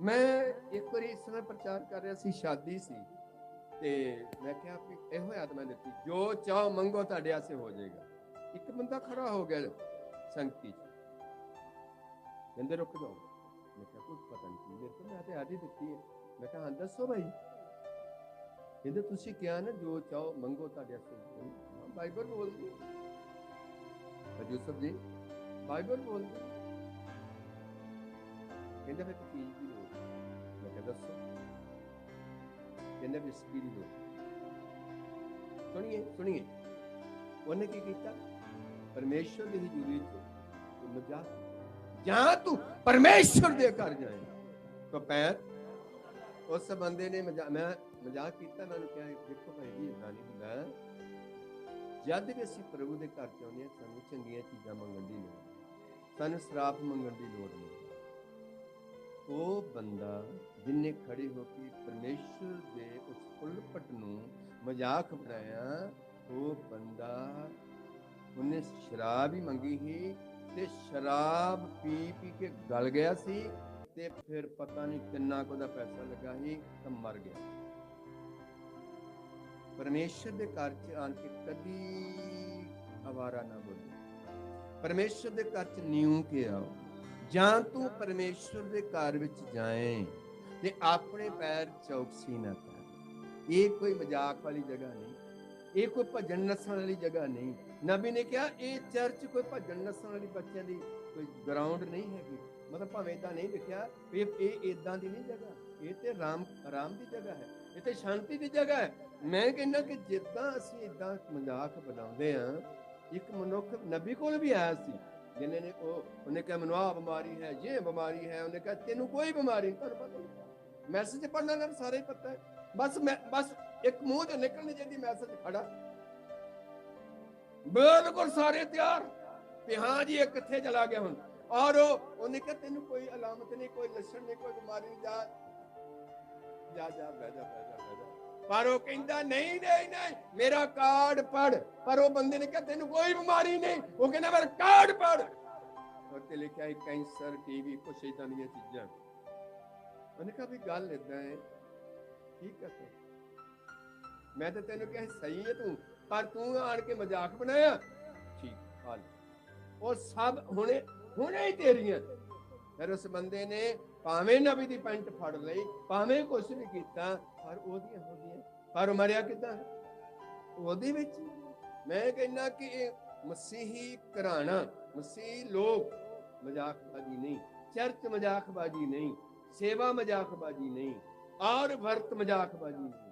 ਮੈਂ ਇੱਕ ਵਾਰੀ ਇਸ ਤਰ੍ਹਾਂ ਪ੍ਰਚਾਰ ਕਰ ਰਿਹਾ ਸੀ, ਸ਼ਾਦੀ ਸੀ ਤੇ ਮੈਂ ਕਿਹਾ ਵੀ ਇਹੋ ਆਤਮਾ ਦਿੱਤੀ, ਜੋ ਚਾਹੋ ਮੰਗੋ ਤੁਹਾਡੇ ਆਸੇ ਹੋ ਜਾਏਗਾ। ਇੱਕ ਬੰਦਾ ਖੜਾ ਹੋ ਗਿਆ ਸੰਗਤੀ ਕਹਿੰਦੇ, ਰੁਕ ਜਾਓ। ਮੈਂ ਕਿਹਾ ਕੁਝ ਪਤਾ ਨਹੀਂ ਮੇਰੇ ਕੋਲ ਮੈਂ ਤੇ ਆਦੀ ਦਿੱਤੀ ਹੈ। ਮੈਂ ਕਿਹਾ, ਹਾਂ, ਦੱਸੋ ਭਾਈ। ਕਹਿੰਦੇ, ਤੁਸੀਂ ਕਿਹਾ ਨਾ, ਜੋ ਚਾਹੋ ਮੰਗੋ ਤੁਹਾਡੇ ਆਸੇ ਹੋਏਗਾ। ਹਾਂ, ਬਾਈਬਲ ਬੋਲਦੀ ਹਜੂਰ ਸਾਹਿਬ ਜੀ, ਬਾਈਬਲ ਬੋਲਦੀ ਕਹਿੰਦੇ ਫਿਰ ਇੱਕ ਦੀ ਲੋੜ ਮੈਂ ਕਿਹਾ ਦੱਸੋ। ਕਹਿੰਦੇ ਵਿਸਕੀ ਦੀ। ਲੋੜ ਸੁਣੀਏ ਸੁਣੀਏ। ਉਹਨੇ ਕੀ ਕੀਤਾ? ਪਰਮੇਸ਼ਰ ਦੀ ਹਜ਼ੂਰੀ ਚ ਤੂੰ ਜਾਂ ਤੂੰ ਪਰਮੇਸ਼ਰ ਦੇ ਘਰ ਜਾਏ। ਤਾਂ ਪੈਰ ਉਸ ਬੰਦੇ ਨੇ ਮਜ਼ਾ- ਮੈਂ ਮਜ਼ਾਕ ਕੀਤਾ, ਮੈਂ ਉਹਨੂੰ ਕਿਹਾ, ਦੇਖੋ ਭਾਈ ਜੀ ਇਦਾਂ ਨਹੀਂ ਹੁੰਦਾ। ਜਦ ਵੀ ਅਸੀਂ ਪ੍ਰਭੂ ਦੇ ਘਰ ਚ ਆਉਂਦੇ ਹਾਂ, ਸਾਨੂੰ ਚੰਗੀਆਂ ਚੀਜ਼ਾਂ ਮੰਗਣ ਦੀ ਲੋੜ ਸਾਨੂੰ ਸਰਾਪ ਮੰਗਣ ਦੀ ਲੋੜ ਨਹੀਂ। ਉਹ ਬੰਦਾ ਜਿਨੇ ਖੜੇ ਹੋ ਕੇ ਪਰਮੇਸ਼ਰ ਦੇ ਉਸ ਉਲਪਟ ਨੂੰ ਮਜ਼ਾਕ ਬਣਾਇਆ, ਉਹ ਬੰਦਾ ਉਹਨੇ ਸ਼ਰਾਬ ਹੀ ਮੰਗੀ ਸੀ ਤੇ ਸ਼ਰਾਬ ਪੀ ਪੀ ਕੇ ਗਲ ਗਿਆ ਸੀ ਤੇ ਫਿਰ ਪਤਾ ਨਹੀਂ ਕਿੰਨਾ ਕੁ ਦਾ ਪੈਸਾ ਲੱਗਾ ਸੀ ਤਾਂ ਮਰ ਗਿਆ। ਪਰਮੇਸ਼ਰ ਦੇ ਘਰ 'ਚ ਆਣ ਕੇ ਕਦੀ ਆਵਾਰਾ ਨਾ ਬੋਲੀ। ਪਰਮੇਸ਼ਰ ਦੇ ਘਰ 'ਚ ਨਿਉ ਕੇ ਆਓ। ਜਾਂ ਤੂੰ ਪਰਮੇਸ਼ਰ ਦੇ ਘਰ ਵਿੱਚ ਜਾਏ ਤੇ ਆਪਣੇ ਪੈਰ ਚੌਕਸੀ ਨਾ ਕਰ। ਇਹ ਕੋਈ ਮਜ਼ਾਕ ਵਾਲੀ ਜਗ੍ਹਾ ਨਹੀਂ, ਇਹ ਕੋਈ ਭਜਨ ਨੱਚਣ ਵਾਲੀ ਜਗ੍ਹਾ ਨਹੀਂ। ਨਬੀ ਨੇ ਕਿਹਾ, ਇਹ ਚਰਚ ਕੋਈ ਭਜਨ ਨੱਚਣ ਵਾਲੀ ਬੱਚਿਆਂ ਦੀ ਕੋਈ ਗਰਾਊਂਡ ਨਹੀਂ ਹੈਗੀ। ਮਤਲਬ ਭਾਵੇਂ ਇਦਾਂ ਨਹੀਂ ਲਿਖਿਆ ਵੀ ਇਹ ਇਹ ਇਦਾਂ ਦੀ ਨਹੀਂ ਜਗ੍ਹਾ। ਇਹ ਤੇ ਰਾਮ ਆਰਾਮ ਦੀ ਜਗ੍ਹਾ ਹੈ। ਇਹ ਤੇ ਸ਼ਾਂਤੀ ਦੀ ਜਗ੍ਹਾ ਹੈ। ਮੈਂ ਕਹਿੰਦਾ ਕਿ ਜਿੱਦਾਂ ਅਸੀਂ ਇਦਾਂ ਮਜ਼ਾਕ ਬਣਾਉਂਦੇ ਆ ਇੱਕ ਮਨੁੱਖ ਨਬੀ ਕੋਲ ਵੀ ਆਇਆ ਸੀ। ਜਿਹਨੇ ਨੇ ਉਹ, ਉਹਨੇ ਕਿਹਾ, ਮੈਨੂੰ ਆਹ ਬਿਮਾਰੀ ਹੈ ਇਹ ਬਿਮਾਰੀ ਹੈ। ਉਹਨੇ ਕਿਹਾ, ਤੈਨੂੰ ਕੋਈ ਬਿਮਾਰੀ ਨਹੀਂ, ਤੁਹਾਨੂੰ ਪਤਾ ਨਹੀਂ ਮੈਸੇਜ ਪੜਨਾ ਨਾ ਸਾਰੇ ਪਤਾ ਹੈ। ਬਸ ਮੈਂ, ਬਸ ਇੱਕ ਮੂੰਹ ਤੇ ਨਿਕਲਣੀ ਜਿਹਦੀ ਮੈਸੇਜ ਖੜਾ। ਬਿਲਕੁਲ ਸਾਰੇ ਤਿਆਰ। ਤੇ ਹਾਂ ਜੀ, ਇਹ ਕਿੱਥੇ ਚਲਾ ਗਿਆ ਹੁਣ? ਔਰ ਉਹਨੇ ਕਿਹਾ, ਤੈਨੂੰ ਕੋਈ ਅਲਾਮਤ ਨਹੀਂ, ਕੋਈ ਲੱਛਣ ਨਹੀਂ, ਕੋਈ ਬਿਮਾਰੀ ਨਹੀਂ, ਜਾ ਜਾ ਜਾ, ਬਹਿ ਜਾ ਜਾ। ਪਰ ਉਹ ਕਹਿੰਦਾ, ਨਹੀਂ ਨਹੀਂ ਨਹੀਂ, ਮੇਰਾ ਕਾਰਡ ਪੜ ਪਰ ਉਹ ਬੰਦੇ ਨੇ ਕਿਹਾ, ਤੈਨੂੰ ਕੋਈ ਬਿਮਾਰੀ ਨਹੀਂ। ਉਹ ਕਹਿੰਦਾ, ਮੇਰਾ ਕਾਰਡ ਪੜ ਉੱਤੇ ਲਿਖਿਆ ਹੈ, ਕੈਂਸਰ ਟੀਵੀ ਕੁਛ ਇਦਾਂ ਦੀਆਂ ਚੀਜ਼ਾਂ। ਉਹਨੇ ਕਿਹਾ ਵੀ ਗੱਲ ਇਦਾਂ ਹੈ। ਠੀਕ ਹੈ ਮੈਂ ਤਾਂ ਤੈਨੂੰ ਕਿਹਾ, ਸਹੀ ਹੈ ਤੂੰ, ਪਰ ਤੂੰ ਆਣ ਕੇ ਮਜ਼ਾਕ ਬਣਾਇਆ? ਠੀਕ ਹਾਲ ਉਹ ਸਭ ਹੁਣੇ ਹੁਣੇ ਹੀ ਤੇਰੀਆਂ। ਫਿਰ ਉਸ ਬੰਦੇ ਨੇ ਭਾਵੇਂ ਨਬੀ ਦੀ ਪੈਂਟ ਫੜ ਲਈ, ਭਾਵੇਂ ਕੁਛ ਵੀ ਕੀਤਾ, ਪਰ ਉਹਦੀਆਂ ਉਹਦੀਆਂ ਪਰ ਮਰਿਆ ਕਿੱਦਾਂ? ਉਹਦੇ ਵਿੱਚ ਮੈਂ ਕਹਿੰਦਾ ਕਿ ਇਹ ਮਸੀਹੀ ਘਰਾਣਾ, ਮਸੀਹੀ ਲੋਕ ਮਜ਼ਾਕਬਾਜ਼ੀ ਨਹੀਂ। ਚਰਚ ਮਜ਼ਾਕਬਾਜ਼ੀ ਨਹੀਂ, ਸੇਵਾ ਮਜ਼ਾਕਬਾਜ਼ੀ ਨਹੀਂ ਔਰ ਵਰਤ ਮਜ਼ਾਕਬਾਜ਼ੀ ਨਹੀਂ।